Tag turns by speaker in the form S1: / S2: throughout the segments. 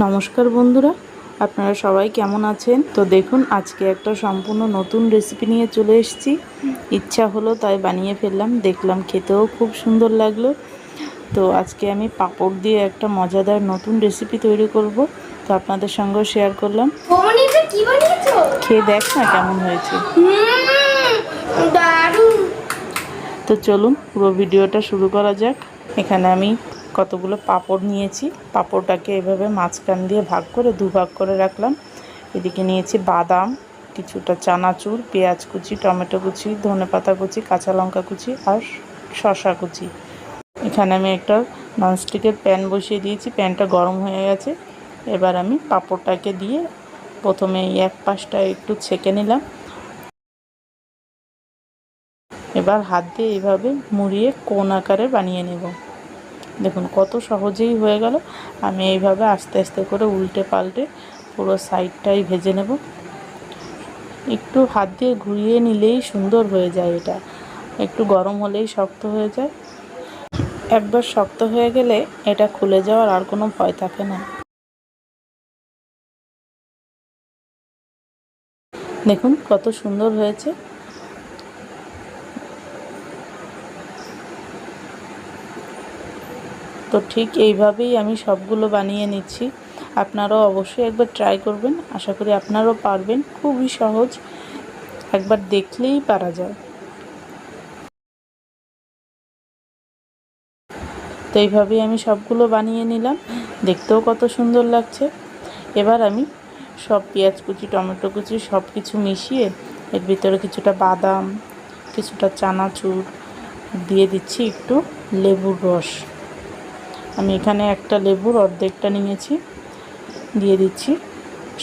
S1: নমস্কার বন্ধুরা আপনারা সবাই কেমন আছেন? তো দেখুন আজকে একটা সম্পূর্ণ নতুন রেসিপি নিয়ে চলে এসেছি। ইচ্ছা হলো তাই বানিয়ে ফেললাম দেখলাম খেতেও খুব সুন্দর লাগল। তো আজকে আমি পাপড় দিয়ে একটা মজাদার নতুন রেসিপি তৈরি করব। তো আপনাদের সঙ্গেও শেয়ার করলাম। খেয়ে দেখ না কেমন হয়েছে। তো চলুন পুরো ভিডিওটা শুরু করা যাক। এখানে আমি কতগুলো পাঁপড় নিয়েছি। পাঁপড়টাকে এভাবে মাঝখান দিয়ে ভাগ করে, দু ভাগ করে রাখলাম। এদিকে নিয়েছি বাদাম, কিছুটা চানাচুর, পেঁয়াজ কুচি, টমেটো কুচি, ধনে পাতা কুচি, কাঁচা লঙ্কা কুচি আর শসা কুচি। এখানে আমি একটা ননস্টিকের প্যান বসিয়ে দিয়েছি, প্যানটা গরম হয়ে গেছে। এবার আমি পাঁপড়টাকে দিয়ে প্রথমে এক পাশটা একটু ছেঁকে নিলাম। এবার হাত দিয়ে এইভাবে মুড়িয়ে কোন আকারে বানিয়ে নেব। দেখুন, কত সহজেই হয়ে গেল। আমি এইভাবে আস্তে আস্তে করে উল্টে পাল্টে পুরো সাইডটাই ভেজে নেব। একটু হাত দিয়ে ঘুরিয়ে নিলেই সুন্দর হয়ে যায় এটা। একটু গরম হলেই শক্ত হয়ে যায়। একবার শক্ত হয়ে গেলে এটা খুলে যাওয়ার আর কোনো ভয় থাকে না। দেখুন, কত সুন্দর হয়েছে। তো ঠিক এইভাবেই আমি সবগুলো বানিয়ে নিচ্ছি। আপনারাও অবশ্যই একবার ট্রাই করবেন। আশা করি আপনারাও পারবেন। খুবই সহজ। একবার দেখলেই পারা যায়। তো এইভাবেই আমি সবগুলো বানিয়ে নিলাম। দেখতেও কত সুন্দর লাগছে। এবার আমি সব পেঁয়াজ কুচি, টমেটো কুচি সব কিছু মিশিয়ে এর ভিতরে কিছুটা বাদাম, কিছুটা চানাচুর দিয়ে দিচ্ছি একটু লেবুর রস। আমি এখানে একটা লেবুর অর্ধেকটা নিয়েছি, দিয়ে দিচ্ছি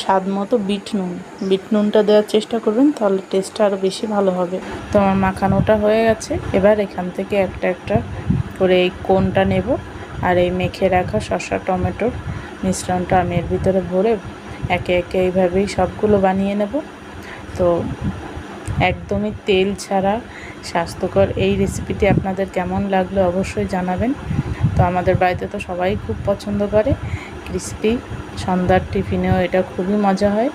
S1: স্বাদ মতো বিট নুন। বিট নুনটা দেওয়ার চেষ্টা করবেন, তাহলে টেস্টটা আরও বেশি ভালো হবে। তো আমার মাখানোটা হয়ে গেছে। এবার এখান থেকে একটা একটা করে এই কোনটা নেব আর এই মেখে রাখা শসা টমেটোর মিশ্রণটা আমি এর ভিতরে ভরে একে একে এইভাবেই সবগুলো বানিয়ে নেব। তো একদমই তেল ছাড়া স্বাস্থ্যকর এই রেসিপিটি আপনাদের কেমন লাগল অবশ্যই জানাবেন। তো আমাদের বাড়িতে তো সবাই খুব পছন্দ করে। ক্রিস্পি সন্ধ্যার টিফিনেও এটা খুবই মজা হয়।